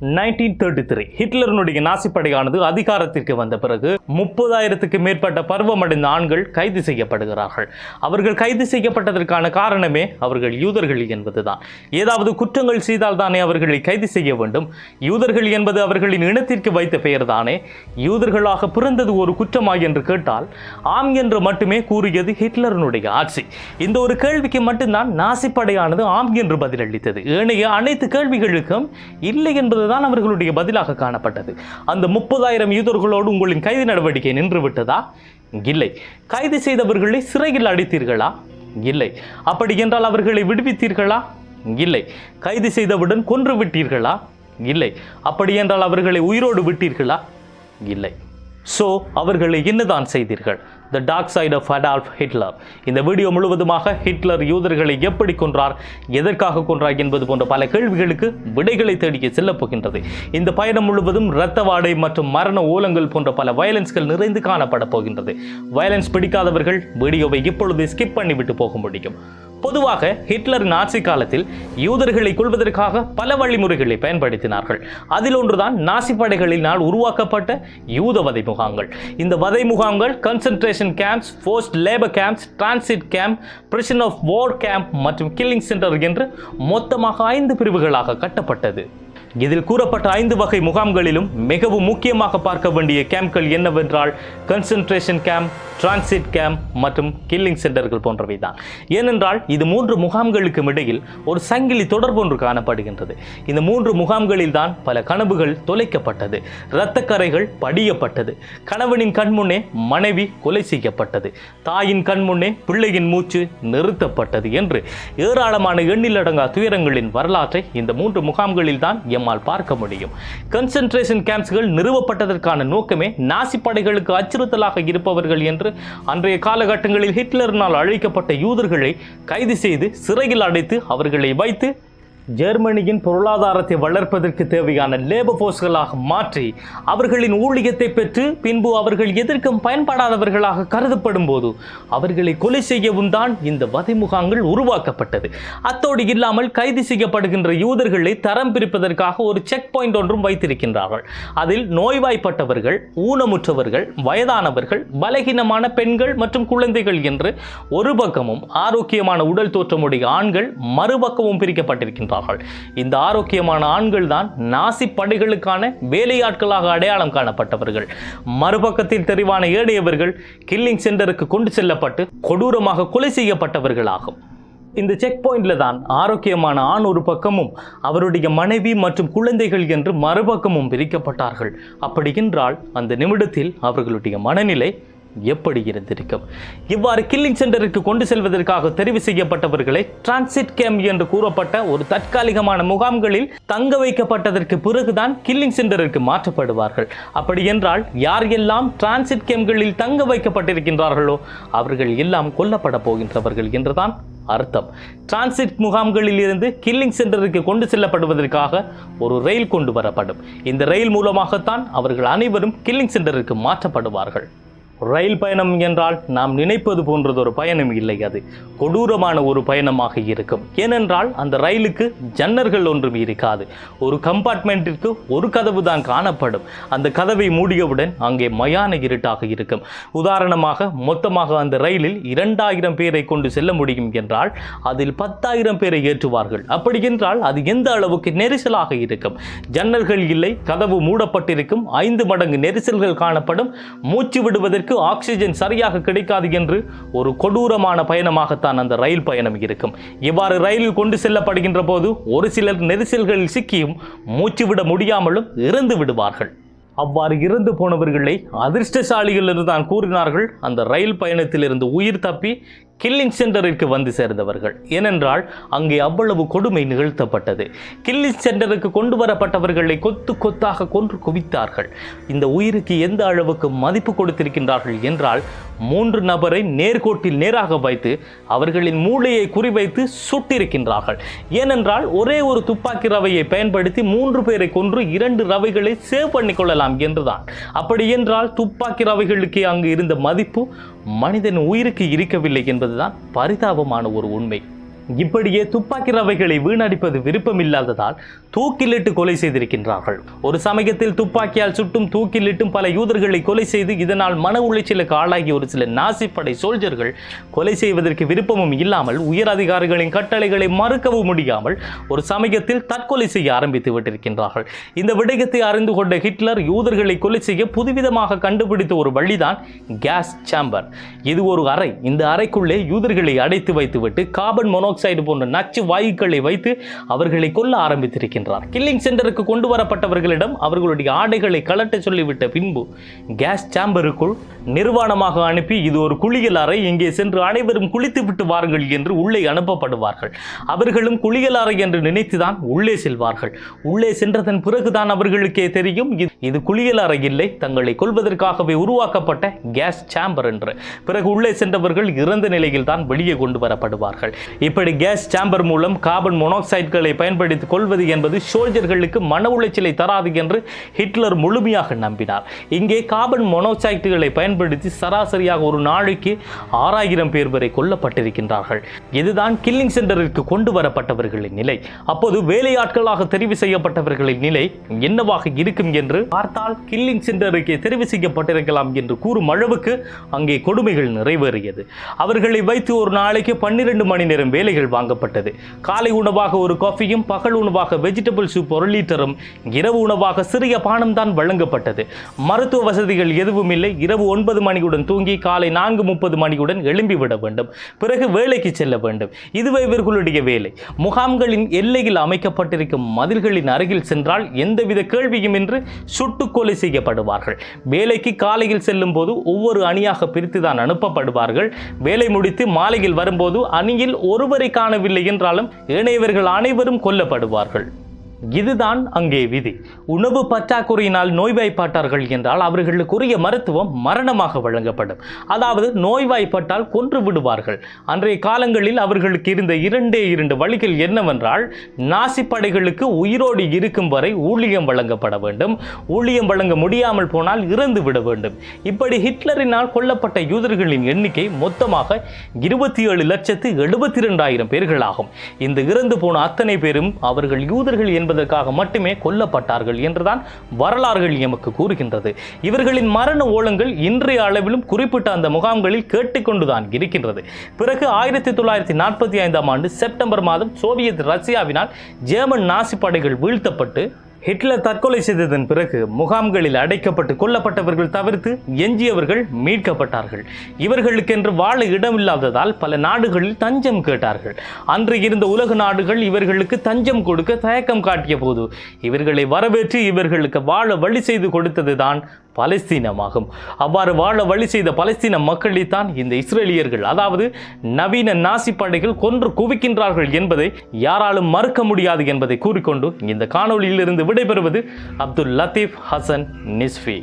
Nineteen thirty three ஹிட்லருடைய நாசிப்படையானது அதிகாரத்திற்கு வந்த பிறகு முப்பதாயிரத்துக்கு மேற்பட்ட பருவமடைந்த ஆண்கள் கைது செய்யப்படுகிறார்கள். அவர்கள் கைது செய்யப்பட்டதற்கான காரணமே அவர்கள் யூதர்கள் என்பதுதான். ஏதாவது குற்றங்கள் செய்தால் தானே அவர்களை கைது செய்ய வேண்டும். யூதர்கள் என்பது அவர்களின் இனத்திற்கு வைத்த பெயர் தானே. யூதர்களாக பிறந்தது ஒரு குற்றமா என்று கேட்டால் ஆம் என்று மட்டுமே கூறியது ஹிட்லருடைய ஆட்சி. இந்த ஒரு கேள்விக்கு மட்டும்தான் நாசிப்படையானது ஆம் என்று பதிலளித்தது. ஏனைய அனைத்து கேள்விகளுக்கும் இல்லை என்பது என்பதுதான் அவர்களுடைய பதிலாக காணப்பட்டது. அந்த முப்பதாயிரம் யூதர்களோடு உங்களின் கைது நடவடிக்கை நின்று விட்டதா இல்லை. கைது செய்தவர்களை சிறையில் அடைத்தீர்களா? இல்லை. அப்படி என்றால் அவர்களை விடுவித்தீர்களா? இல்லை. கைது செய்தவுடன் கொன்று விட்டீர்களா? இல்லை. அப்படி என்றால் அவர்களை உயிரோடு விட்டீர்களா? இல்லை. ஸோ அவர்களை என்னதான் செய்தீர்கள்? The dark side of Adolf Hitler இந்த வீடியோ முழுவதுமாக ஹிட்லர் யூதர்களை எப்படி கொன்றார் எதற்காக கொன்றார் என்பது போன்ற பல கேள்விகளுக்கு விடைகளை தேடிய செல்லப் போகின்றது. இந்த பயணம் முழுவதும் இரத்த வாடை மற்றும் மரண ஓலங்கள் போன்ற பல வயலன்ஸ்கள் நிறைந்து காணப்பட போகின்றது. வயலன்ஸ் பிடிக்காதவர்கள் வீடியோவை இப்பொழுது ஸ்கிப் பண்ணிவிட்டு போக முடியும். பொதுவாக ஹிட்லரின் ஆட்சி காலத்தில் யூதர்களை கொள்வதற்காக பல வழிமுறைகளை பயன்படுத்தினார்கள். அதில் ஒன்றுதான் நாசி படைகளினால் உருவாக்கப்பட்ட யூத வதை முகாங்கள் இந்த வதை முகாம்கள் concentration camps forced labour camps transit camp prison of war camp மற்றும் கில்லிங் சென்டர் என்று மொத்தமாக ஐந்து பிரிவுகளாக கட்டப்பட்டது. இதில் கூறப்பட்ட ஐந்து வகை முகாம்களிலும் மிகவும் முக்கியமாக பார்க்க வேண்டிய கேம்ப்கள் என்னவென்றால் கன்சன்ட்ரேஷன் கேம்ப் டிரான்சிட் கேம்ப் மற்றும் கில்லிங் சென்டர்கள் போன்றவை தான். ஏனென்றால் இது மூன்று முகாம்களுக்கும் இடையில் ஒரு சங்கிலி தொடர்பு ஒன்று காணப்படுகின்றது. இந்த மூன்று முகாம்களில் தான் பல கனவுகள் தொலைக்கப்பட்டது. இரத்தக்கரைகள் படியப்பட்டது. கணவனின் கண்முன்னே மனைவி கொலை செய்யப்பட்டது. தாயின் கண்முன்னே பிள்ளையின் மூச்சு நிறுத்தப்பட்டது என்று ஏராளமான எண்ணிலடங்கா துயரங்களின் வரலாற்றை இந்த மூன்று முகாம்களில் தான் நம்மால் பார்க்க முடியும். கன்சன்ட்ரேஷன் கேம்ப்ஸ்கள் நிறுவப்பட்டதற்கான நோக்கமே நாசி படைகளுக்கு அச்சுறுத்தலாக இருப்பவர்கள் என்று அன்றைய காலகட்டங்களில் ஹிட்லரினால் அழைக்கப்பட்ட யூதர்களை கைது செய்து சிறையில் அடைத்து அவர்களை வைத்து ஜெர்மனியின் பொருளாதாரத்தை வளர்ப்பதற்கு தேவையான லேபர் ஃபோர்ஸ்களாக மாற்றி அவர்களின் ஊழியத்தை பெற்று பின்பு அவர்கள் எதற்கும் பயன்படாதவர்களாக கருதப்படும் போது அவர்களை கொலை செய்யவும் தான் இந்த வதை முகாங்கள் உருவாக்கப்பட்டது. அத்தோடு இல்லாமல் கைது செய்யப்படுகின்ற யூதர்களை தரம் பிரிப்பதற்காக ஒரு செக் பாயிண்ட் ஒன்றும் வைத்திருக்கின்றார்கள். அதில் நோய்வாய்ப்பட்டவர்கள் ஊனமுற்றவர்கள் வயதானவர்கள் பலகீனமான பெண்கள் மற்றும் குழந்தைகள் என்று ஒரு பக்கமும் ஆரோக்கியமான உடல் தோற்றமுடைய ஆண்கள் மறுபக்கமும் பிரிக்கப்பட்டிருக்கின்றார்கள் இந்த ஆரோக்கியமான ஆண்கள் தான் நாசி படைகளுக்கான வேலையாட்களாக அடையாளம் காணப்பட்டவர்கள். மறுபக்கத்தில் தெரிவான ஏனையவர்கள் கில்லிங் சென்டருக்கு கொண்டு செல்லப்பட்டு கொடூரமாக கொலை செய்யப்பட்டவர்களாகும். இந்த செக் பாயிண்டில் தான் ஆரோக்கியமான ஆண் ஒரு பக்கமும் அவருடைய மனைவி மற்றும் குழந்தைகள் என்று மறுபக்கமும் பிரிக்கப்பட்டார்கள். அப்படி என்றால் அந்த நிமிடத்தில் அவர்களுடைய மனநிலை எப்படி இருந்திருக்கும்? இவ்வாறு கில்லிங் சென்டருக்கு கொண்டு செல்வதற்காக தெரிவு செய்யப்பட்டவர்களை டிரான்சிட் கேம்ப் என்று கூறப்பட்ட ஒரு தற்காலிகமான முகாம்களில் தங்க வைக்கப்பட்டதற்கு பிறகுதான் கில்லிங் சென்டருக்கு மாற்றப்படுவார்கள். அப்படி என்றால் யார் எல்லாம் டிரான்சிட் கேம்களில் தங்க வைக்கப்பட்டிருக்கின்றார்களோ அவர்கள் எல்லாம் கொல்லப்பட போகின்றவர்கள் என்றுதான் அர்த்தம். டிரான்சிட் முகாம்களில் இருந்து கில்லிங் சென்டருக்கு கொண்டு செல்லப்படுவதற்காக ஒரு ரயில் கொண்டு வரப்படும். இந்த ரயில் மூலமாகத்தான் அவர்கள் அனைவரும் கில்லிங் சென்டருக்கு மாற்றப்படுவார்கள். ரயில் பயணம் என்றால் நாம் நினைப்பது போன்றது ஒரு பயணம் இல்லை. அது கொடூரமான ஒரு பயணமாக இருக்கும். ஏனென்றால் அந்த ரயிலுக்கு ஜன்னர்கள் ஒன்றும் இருக்காது. ஒரு கம்பார்ட்மெண்ட்டிற்கு ஒரு கதவு தான் காணப்படும். அந்த கதவை மூடியவுடன் அங்கே மயான இருட்டாக இருக்கும். உதாரணமாக மொத்தமாக அந்த ரயிலில் இரண்டாயிரம் பேரை கொண்டு செல்ல முடியும் என்றால் அதில் பத்தாயிரம் பேரை ஏற்றுவார்கள். அப்படி என்றால் அது எந்த அளவுக்கு நெரிசலாக இருக்கும்? ஜன்னல்கள் இல்லை கதவு மூடப்பட்டிருக்கும் ஐந்து மடங்கு நெரிசல்கள் காணப்படும். மூச்சு விடுவதற்கு ஆக்சிஜன் சரியாக கிடைக்காது என்று ஒரு கொடூரமான பயணமாகத்தான் அந்த ரயில் பயணம் இருக்கும். இவ்வாறு ரயிலில் கொண்டு செல்லப்படுகின்ற போது ஒரு சிலர் நெரிசல்களில் சிக்கியும் மூச்சு விட முடியாமலும் இறந்து விடுவார்கள். அவ்வாறு இறந்து போனவர்களை அதிர்ஷ்டசாலிகள் என்று தான் கூறினார்கள். அந்த ரயில் பயணத்திலிருந்து உயிர் தப்பி கில்லிங் சென்டருக்கு வந்து சேர்ந்தவர்கள். ஏனென்றால் அங்கே அவ்வளவு கொடுமை நிகழ்த்தப்பட்டது. கில்லிங் சென்டருக்கு கொண்டு வரப்பட்டவர்களை கொத்து கொத்தாக கொன்று குவித்தார்கள். இந்த உயிருக்கு எந்த அளவுக்கு மதிப்பு கொடுத்திருக்கின்றார்கள் என்றால் மூன்று நபரை நேர்கோட்டில் நேராக வைத்து அவர்களின் மூளையை குறிவைத்து சுட்டிருக்கின்றார்கள். ஏனென்றால் ஒரே ஒரு துப்பாக்கி ரவையை பயன்படுத்தி மூன்று பேரை கொன்று இரண்டு ரவைகளை சேவ் பண்ணிக் கொள்ளலாம் என்றுதான். அப்படி என்றால் துப்பாக்கி ரவைகளுக்கு அங்கு இருந்த மதிப்பு மனிதன் உயிருக்கு இருக்கவில்லை என்பதுதான் பரிதாபமான ஒரு உண்மை. இப்படியே துப்பாக்கி ரவைகளை வீணடிப்பது விருப்பமில்லாததால் தூக்கிலிட்டு கொலை செய்திருக்கின்றார்கள். ஒரு சமயத்தில் துப்பாக்கியால் சுட்டும் தூக்கிலிட்டும் பல யூதர்களை கொலை செய்து இதனால் மன உளைச்சலுக்கு ஆளாகிய ஒரு சில நாசிப்படை சோல்ஜர்கள் கொலை செய்வதற்கு விருப்பமும் இல்லாமல் உயர் அதிகாரிகளின் கட்டளைகளை மறுக்கவும் முடியாமல் ஒரு சமயத்தில் தற்கொலை செய்ய ஆரம்பித்து விட்டிருக்கின்றார்கள். இந்த விடயத்தை அறிந்து கொண்ட ஹிட்லர் யூதர்களை கொலை செய்ய புதுவிதமாக கண்டுபிடித்த ஒரு வழிதான் கேஸ் சேம்பர். இது ஒரு அறை. இந்த அறைக்குள்ளே யூதர்களை அடைத்து வைத்துவிட்டு கார்பன் மோனோக்சைடு ஆக்சைடு போன்ற நச்சு வாயுக்களை வைத்து அவர்களை கொல்ல ஆரம்பித்திருக்கின்றார். கில்லிங் சென்டருக்கு கொண்டு வரப்பட்டவர்களிடம் அவர்களுடைய ஆடைகளை கலட்ட சொல்லிவிட்ட பின்பு கேஸ் சாம்பருக்குள் நிர்வாணமாக அனுப்பி இது ஒரு குளியல் அறை இங்கே சென்று அனைவரும் குளித்து விட்டு வாருங்கள் என்று உள்ளே அனுப்பப்படுவார்கள். அவர்களும் குளியல் அறை என்று நினைத்துதான் உள்ளே செல்வார்கள். உள்ளே சென்றதன் பிறகுதான் அவர்களுக்கே தெரியும் இது- குளியல் அறை இல்லை தங்களை கொள்வதற்காகவே உருவாக்கப்பட்ட கேஸ் சாம்பர் என்று. பிறகு உள்ளே சென்றவர்கள் இறந்த நிலையில் தான் வெளியே கொண்டு வரப்படுவார்கள். இப்படி கேஸ் சாம்பர் மூலம் கார்பன் மோனோக்சைடுகளை பயன்படுத்தி கொள்வது என்பது சோல்ஜர்களுக்கு மன உளைச்சலை தராது என்று ஹிட்லர் முழுமையாக நம்பினார். இங்கே கார்பன் மோனோக்சைடுகளை பயன்படுத்தி சராசரியாக ஒரு நாளைக்கு ஆறாயிரம் பேர் வரை கொல்லப்பட்டிருக்கின்றார்கள். இதுதான் கில்லிங் சென்டருக்கு கொண்டு வரப்பட்டவர்களின் நிலை. அப்போது வேலையாட்களாக தெரிவு செய்யப்பட்டவர்களின் நிலை என்னவாக இருக்கும் என்று பார்த்தால் கில்லிங் சென்டருக்கு தெரிவு செய்யப்பட்டிருக்கலாம் என்று கூறும் அளவுக்கு அங்கே கொடுமைகள் நிறைவேறியது. அவர்களை வைத்து ஒரு நாளைக்கு பன்னிரண்டு மணி நேரம் வேலைகள் வாங்கப்பட்டது. காலை உணவாக ஒரு காஃபியும் பகல் உணவாக வெஜிடபிள் சூப் ஒரு லிட்டரும் இரவு உணவாக சிறிய பானம் தான் வழங்கப்பட்டது. மருத்துவ வசதிகள் எதுவும் இல்லை. இரவு ஒன்பது மணியுடன் தூங்கி காலை நான்கு முப்பது மணியுடன் எழும்பி விட வேண்டும். பிறகு வேலைக்கு செல்ல வேண்டும். இதுவே இவர்களுடைய வேலை. முகாம்களின் எல்லையில் அமைக்கப்பட்டிருக்கும் மதில்களின் அருகில் சென்றால் எந்தவித கேள்வியும் என்று சுட்டுக்கொலை செய்யப்படுவார்கள். வேலைக்கு காலையில் செல்லும் போது ஒவ்வொரு அணியாக பிரித்து தான் அனுப்பப்படுவார்கள். வேலை முடித்து மாலையில் வரும்போது அணியில் ஒருவரை காணவில்லை என்றாலும் இணையவர்கள் அனைவரும் கொல்லப்படுவார்கள். இதுதான் அங்கே விதி. உணவு பற்றாக்குறையினால் நோய்வாய்ப்பட்டார்கள் என்றால் அவர்களுக்குரிய மருத்துவம் மரணமாக வழங்கப்படும். அதாவது நோய்வாய்ப்பட்டால் கொன்று விடுவார்கள். அன்றைய காலங்களில் அவர்களுக்கு இருந்த இரண்டே இரண்டு வழிகள் என்னவென்றால் நாசி படைகளுக்கு உயிரோடு இருக்கும் வரை ஊழியம் வழங்கப்பட வேண்டும். ஊழியம் வழங்க முடியாமல் போனால் இறந்து விட வேண்டும். இப்படி ஹிட்லரினால் கொல்லப்பட்ட யூதர்களின் எண்ணிக்கை மொத்தமாக இருபத்தி ஏழு லட்சத்து எழுபத்தி ரெண்டாயிரம் பேர்களாகும். இந்த இறந்து போன அத்தனை பேரும் அவர்கள் யூதர்கள் என்பதற்காக மட்டுமே கொல்லப்பட்டார்கள் என்றுதான் வரலாறுகள் எமக்கு கூறுகின்றது. இவர்களின் மரண ஓலங்கள் இன்றைய அளவிலும் குறிப்பிட்ட அந்த முகாம்களில் கேட்டுக்கொண்டுதான் இருக்கின்றது. பிறகு ஆயிரத்தி தொள்ளாயிரத்தி நாற்பத்தி ஐந்தாம் ஆண்டு செப்டம்பர் மாதம் சோவியத் ரஷ்யாவினால் ஜேர்மன் நாசி படைகள் வீழ்த்தப்பட்டு ஹிட்லர் தற்கொலை செய்ததன் பிறகு முகாம்களில் அடைக்கப்பட்டு கொல்லப்பட்டவர்கள் தவிர்த்து எஞ்சியவர்கள் மீட்கப்பட்டார்கள். இவர்களுக்கென்று வாழ இடமில்லாததால் பல நாடுகளில் தஞ்சம் கேட்டார்கள். அன்று இருந்த உலக நாடுகள் இவர்களுக்கு தஞ்சம் கொடுக்க தயக்கம் காட்டிய போது இவர்களை வரவேற்று இவர்களுக்கு வாழ வழி செய்து கொடுத்ததுதான் பலஸ்தீனமாகும். அவ்வாறு வாழ வழி செய்த பலஸ்தீன மக்களைத்தான் இந்த இஸ்ரேலியர்கள் அதாவது நவீன நாசி படைகள் கொன்று குவிக்கின்றார்கள் என்பதை யாராலும் மறுக்க முடியாது என்பதை கூறிக்கொண்டு இந்த காணொளியிலிருந்து விடைபெறுவது அப்துல் லத்தீப் ஹசன் நிஸ்ஃபி.